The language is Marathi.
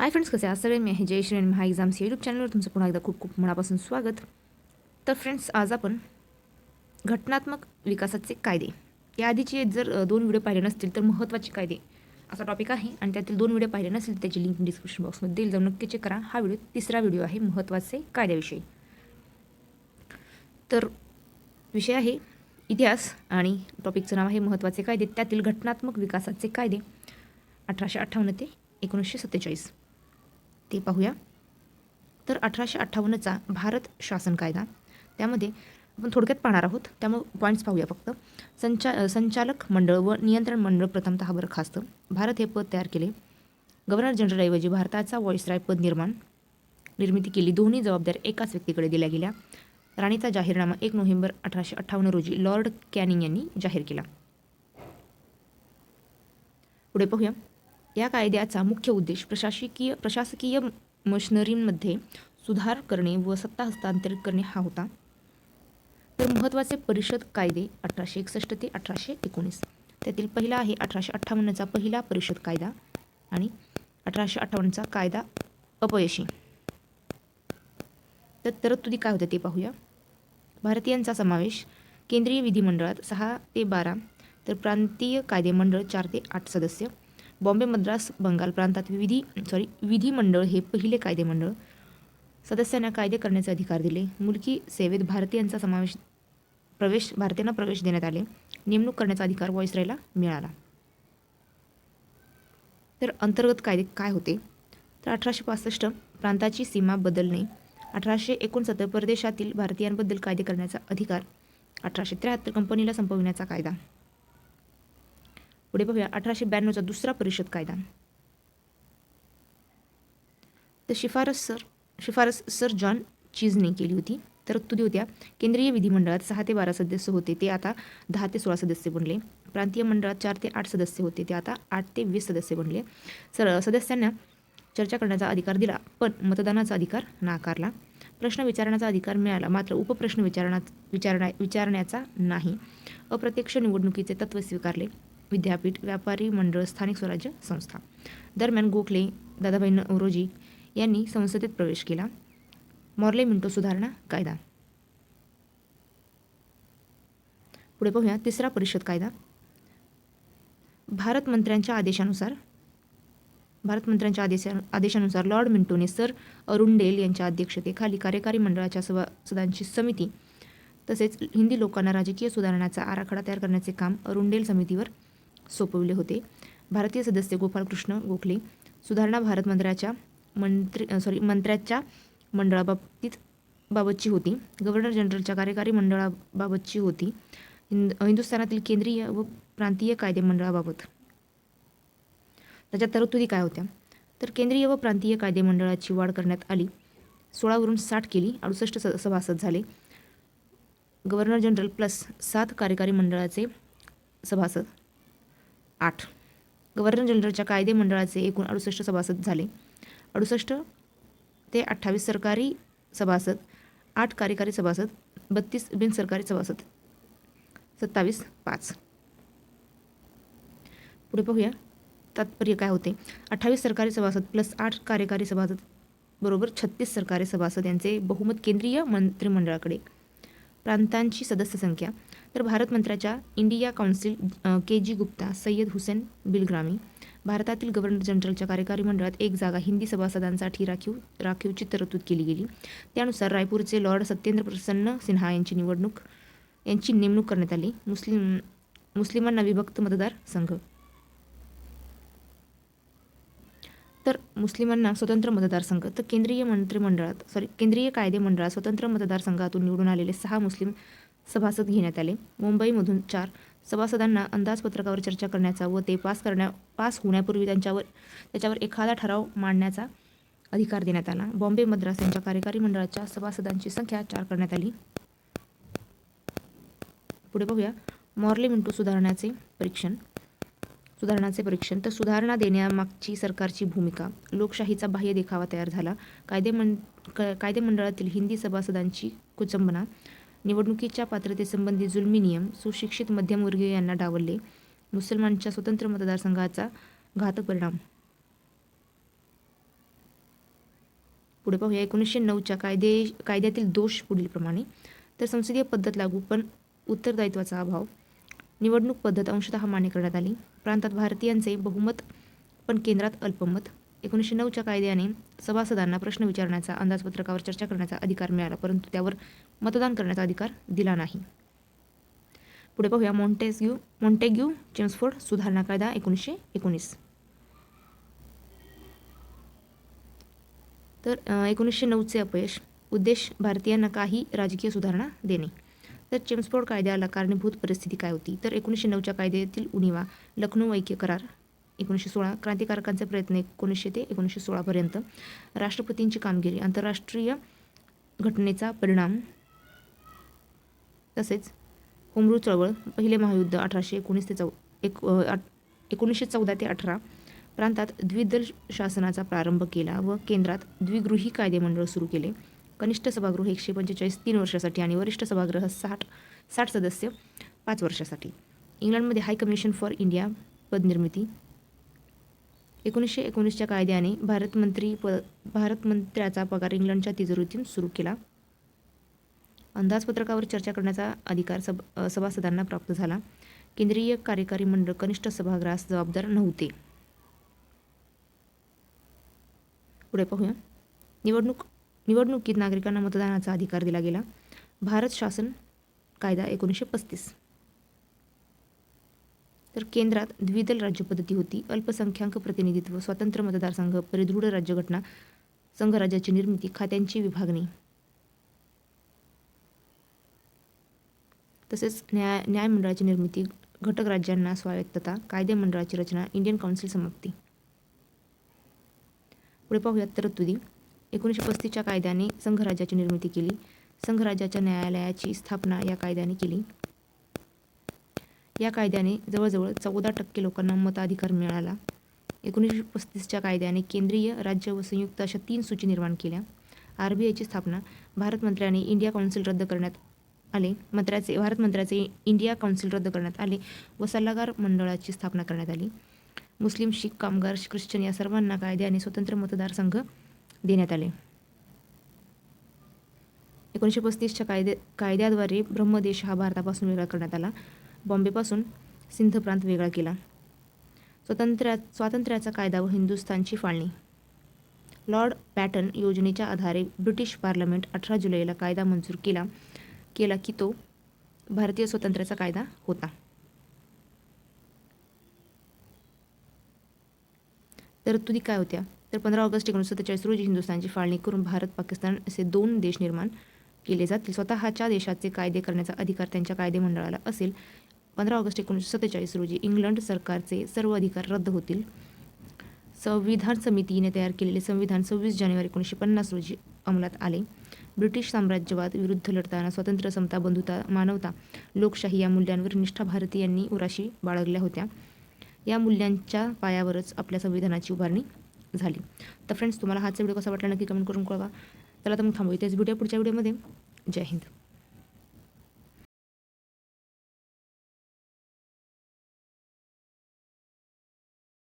हाय फ्रेंड्स कसे आहात सगळे मी आहे जयश्री आणि महा एक्झाम्स यूट्यूब चॅनलवर तुमचं पुन्हा एकदा खूप खूप मनापासून स्वागत। तर फ्रेंड्स आज आपण घटनात्मक विकासाचे कायदे। याआधीचे जर दोन व्हिडिओ पाहिले नसतील तर महत्त्वाचे कायदे असा टॉपिक आहे आणि त्यातील दोन व्हिडिओ पाहिले नसतील तर त्याची लिंक डिस्क्रिप्शन बॉक्समध्ये देईल जाऊन नक्की चेक करा. हा व्हिडिओ तिसरा व्हिडिओ आहे महत्त्वाचे कायद्याविषयी. तर विषय आहे इतिहास आणि टॉपिकचं नाव आहे महत्त्वाचे कायदे. त्यातील घटनात्मक विकासाचे कायदे अठराशे अठ्ठावन्न ते एकोणीसशे सत्तेचाळीस. ते पाहूया. तर अठराशे अठ्ठावन्नचा भारत शासन कायदा. त्यामध्ये आपण थोडक्यात पाहणार आहोत. त्यामुळे पॉईंट्स पाहूया फक्त. संचा संचालक मंडळ व नियंत्रण मंडळ प्रथमतः बरखास्त भारत हे पद तयार केले. गव्हर्नर जनरलऐवजी भारताचा व्हॉइसराय पद निर्माण. निर्मिती केली. दोन्ही जबाबदाऱ्या एकाच व्यक्तीकडे दिल्या गेल्या. राणीचा जाहीरनामा एक नोव्हेंबर अठराशे अठ्ठावन्न रोजी लॉर्ड कॅनिंग यांनी जाहीर केला. पुढे पाहूया. या कायद्याचा मुख्य उद्देश प्रशासकीय प्रशासकीय मशनरींमध्ये सुधार करणे व सत्ता हस्तांतरित करणे हा होता. तर महत्त्वाचे परिषद कायदे अठराशे एकसष्ट ते अठराशे एकोणीस. त्यातील पहिला आहे अठराशे अठ्ठावन्नचा पहिला परिषद कायदा आणि अठराशे अठ्ठावन्नचा कायदा अपयशी. तर तरतुदी काय होत्या ते पाहूया. भारतीयांचा समावेश केंद्रीय विधिमंडळात सहा ते बारा तर प्रांतीय कायदेमंडळ चार ते आठ सदस्य बॉम्बे मद्रास बंगाल प्रांतात विधी सॉरी विधिमंडळ हे पहिले कायदेमंडळ. सदस्यांना कायदे करण्याचे अधिकार दिले. मुलकी सेवेत भारतीयांचा समावेश प्रवेश भारतीयांना प्रवेश देण्यात आले. नेमणूक करण्याचा अधिकार वॉयसरायला मिळाला. तर अंतर्गत कायदे काय होते? तर अठराशे पासष्ट प्रांताची सीमा बदलणे अठराशे एकोणसत्तर परदेशातील भारतीयांबद्दल कायदे करण्याचा अधिकार अठराशे त्र्याहत्तर कंपनीला संपविण्याचा कायदा. पुढे पाहूया अठराशे ब्याण्णवचा दुसरा परिषद कायदा. तर शिफारस सर शिफारस सर जॉन चीजने केली होती. तरतुदी होत्या. केंद्रीय विधिमंडळात सहा ते बारा सदस्य होते. ते आता दहा ते सोळा सदस्य बनले. प्रांतीय मंडळात चार ते आठ सदस्य होते. ते आता आठ ते वीस सदस्य बनले. सर सदस्यांना चर्चा करण्याचा अधिकार दिला पण मतदानाचा अधिकार नाकारला. प्रश्न विचारण्याचा अधिकार मिळाला मात्र उपप्रश्न विचारणा विचारणा विचारण्याचा नाही. अप्रत्यक्ष निवडणुकीचे तत्त्व स्वीकारले. विद्यापीठ व्यापारी मंडळ स्थानिक स्वराज्य संस्था. दरम्यान गोखले दादाभाई नवरोजी यांनी संसदेत प्रवेश केला. मॉर्ले मिंटो सुधारणा कायदा. पुढे पाहूया तिसरा परिषद कायदा. भारत मंत्र्यांच्या आदेशानुसार भारत मंत्र्यांच्या आदेशा आदेशानुसार लॉर्ड मिंटोने सर अरुंडेल यांच्या अध्यक्षतेखाली कार्यकारी मंडळाच्या सभासदांची समिती तसेच हिंदी लोकांना राजकीय सुधारणाचा आराखडा तयार करण्याचे काम अरुंडेल समितीवर सोपविले होते. भारतीय सदस्य गोपालकृष्ण गोखले सुधारणा भारत मंत्र्याच्या मंत्री सॉरी मंत्र्याच्या मंडळाबाबतीत बाबतची होती. गव्हर्नर जनरलच्या कार्यकारी मंडळाबाबतची होती. हिंद हिंदुस्थानातील केंद्रीय व प्रांतीय कायदे मंडळाबाबत. त्याच्या तरतुदी काय होत्या? तर केंद्रीय व प्रांतीय कायदे मंडळाची वाढ करण्यात आली. सोळावरून साठ केली अडुसष्ट स सभासद झाले. गव्हर्नर जनरल प्लस सात कार्यकारी मंडळाचे सभासद आठ. गव्हर्नर जनरलच्या कायदे मंडळाचे एकूण अडुसष्ट सभासद झाले. अडुसष्ट ते अठ्ठावीस सरकारी सभासद आठ कार्यकारी सभासद बत्तीस बिनसरकारी सभासद. सत्तावीस पाच. पुढे पाहूया. तात्पर्य काय होते? अठ्ठावीस सरकारी सभासद प्लस आठ कार्यकारी सभासद बरोबर छत्तीस सरकारी सभासद यांचे बहुमत केंद्रीय मंत्रिमंडळाकडे. प्रांतांची सदस्य संख्या. तर Bharat मंत्र्याच्या India council K G Gupta Sayyed Hussain Bilgrami भारतातील गव्हर्नर जनरलच्या कार्यकारी मंडळात एक जागा हिंदी सभासदांसाठी राखीव राखीवची तरतूद केली गेली. त्यानुसार रायपूरचे लॉर्ड सत्येंद्र प्रसन्न सिन्हा यांची निवडणूक यांची नेमणूक करण्यात आली. मुस्लिम मुस्लिमांना विभक्त मतदार संघ. तर मुस्लिमांना स्वतंत्र मतदारसंघ तर केंद्रीय मंत्रिमंडळात सॉरी केंद्रीय कायदे मंडळात स्वतंत्र मतदारसंघातून निवडून आलेले सहा मुस्लिम सभासद घेण्यात आले. मुंबईमधून चार सभासदांना अंदाजपत्रकावर चर्चा करण्याचा व ते पास करण्या पास होण्यापूर्वी त्यांच्यावर त्याच्यावर एखादा ठराव मांडण्याचा अधिकार देण्यात आला. बॉम्बे मद्रास यांच्या कार्यकारी मंडळाच्या सभासदांची संख्या चार करण्यात आली. पुढे बघूया. मॉर्ले मिंटू सुधारण्याचे परीक्षण. सुधारणाचे परीक्षण. तर सुधारणा देण्यामागची सरकारची भूमिका. लोकशाहीचा बाह्य देखावा तयार झाला. कायदे मं कायदे मंडळातील हिंदी सभासदांची कुचंबना निवडणुकीच्या पात्रतेसंबंधी जुलमी नियम सुशिक्षित मध्यमवर्गीय यांना डावलले. मुसलमानच्या स्वतंत्र मतदारसंघाचा घातक परिणाम. पुढे पाहूया. एकोणीसशे नऊच्या कायदे कायद्यातील दोष पुढीलप्रमाणे. तर संसदीय पद्धत लागू पण उत्तरदायित्वाचा अभाव. निवडणूक पद्धत अंशतः मान्य करण्यात आली. प्रांतात भारतीयांचे बहुमत पण केंद्रात अल्पमत. एकोणीसशे नऊच्या कायद्याने सभासदांना प्रश्न विचारण्याचा अंदाजपत्रकावर चर्चा करण्याचा अधिकार मिळाला परंतु त्यावर मतदान करण्याचा अधिकार दिला नाही. पुढे पाहूया मॉन्टेग्यू मॉन्टेग्यू चेम्सफोर्ड सुधारणा कायदा एकोणीसशे एकोणीस. तर एकोणीसशे नऊचे अपयश उद्देश भारतीयांना काही राजकीय सुधारणा देणे. तर चेम्सफोर्ड कायद्याला कारणीभूत परिस्थिती काय होती? तर एकोणीसशे नऊच्या कायद्यातील उणीवा लखनौ ऐक्य करार एकोणीसशे सोळा क्रांतिकारकांचे प्रयत्न एकोणीसशे ते एकोणीसशे सोळापर्यंत राष्ट्रपतींची कामगिरी आंतरराष्ट्रीय घटनेचा परिणाम तसेच होमरू चळवळ पहिले महायुद्ध अठराशे एकोणीस ते चौ एक आठ एकोणीसशे चौदा ते अठरा प्रांतात द्विदल शासनाचा प्रारंभ केला व केंद्रात द्विगृही कायदेमंडळ सुरू केले. कनिष्ठ सभागृह एकशे पंचेचाळीस तीन वर्षासाठी आणि वरिष्ठ सभागृह साठ साठ सदस्य पाच वर्षासाठी. इंग्लंडमध्ये हाय कमिशन फॉर इंडिया पदनिर्मिती एकोणीसशे एकोणीसच्या कायद्याने भारतमंत्री प भारतमंत्र्याचा पगार इंग्लंडच्या तिजोरीतून सुरू केला. अंदाजपत्रकावर चर्चा करण्याचा अधिकार सब सभासदांना प्राप्त झाला. केंद्रीय कार्यकारी मंडळ कनिष्ठ सभागृहास जबाबदार नव्हते. पुढे पाहूया. निवडणूक निवडणुकीत नागरिकांना मतदानाचा अधिकार दिला गेला. भारत शासन कायदा एकोणीसशे पस्तीस. तर केंद्रात द्विदल राज्यपद्धती होती. अल्पसंख्याक प्रतिनिधित्व स्वतंत्र मतदारसंघ परिदृढ राज्यघटना संघराज्याची निर्मिती खात्यांची विभागणी. तसेच न्याय न्यायमंडळाची निर्मिती घटक राज्यांना स्वायत्तता कायदेमंडळाची रचना इंडियन काउन्सिल समाप्ती. पुढे पाहूयात तरतुदी. एकोणीसशे पस्तीसच्या कायद्याने संघराज्याची निर्मिती केली. संघराज्याच्या न्यायालयाची स्थापना या कायद्याने केली. या कायद्याने जवळजवळ चौदा टक्के लोकांना मताधिकार मिळाला. एकोणीसशे पस्तीसच्या कायद्याने केंद्रीय राज्य व संयुक्त अशा तीन सूची निर्माण केल्या. आर बी आयची स्थापना भारत मंत्र्याने इंडिया काउन्सिल रद्द करण्यात आले. मंत्र्याचे भारत मंत्र्याचे इंडिया काउन्सिल रद्द करण्यात आले व सल्लागार मंडळाची स्थापना करण्यात आली. मुस्लिम शीख कामगार ख्रिश्चन या सर्वांना कायद्याने स्वतंत्र मतदारसंघ देण्यात आले. एकोणीसशे पस्तीसच्या कायदे कायद्याद्वारे ब्रह्मदेश हा भारतापासून वेगळा करण्यात आला. बॉम्बेपासून सिंध प्रांत वेगळा केला. स्वतंत्र्या स्वातंत्र्याचा कायदा व हिंदुस्थानची फाळणी. लॉर्ड पॅटन योजनेच्या आधारे ब्रिटिश पार्लमेंट अठरा जुलैला कायदा मंजूर केला केला की तो भारतीय स्वातंत्र्याचा कायदा होता. तरतुदी काय होत्या? तर पंधरा ऑगस्ट एकोणीसशे सत्तेचाळीस रोजी हिंदुस्थानची फाळणी करून भारत पाकिस्तान असे दोन देश निर्माण केले जातील. स्वतःच्या देशाचे कायदे करण्याचा अधिकार त्यांच्या कायदेमंडळाला असेल पंधरा ऑगस्ट एकोणीसशे सत्तेचाळीस रोजी इंग्लंड सरकारचे सर्व अधिकार रद्द होतील. संविधान समितीने तयार केलेले संविधान सव्वीस जानेवारी एकोणीसशे पन्नास रोजी अंमलात आले. ब्रिटिश साम्राज्यवाद विरुद्ध लढताना स्वातंत्र्य समता बंधुता मानवता लोकशाही या मूल्यांवर निष्ठा भारतीयांनी उराशी बाळगल्या होत्या. या मूल्यांच्या पायावरच आपल्या संविधानाची उभारणी झाली. तर फ्रेंड्स तुम्हाला हाचा व्हिडिओ कसा वाटला नक्की कमेंट करून कळवा. चला तर मग थांबू. इथेच भेटूया पुढच्या व्हिडिओमध्ये. जय हिंद.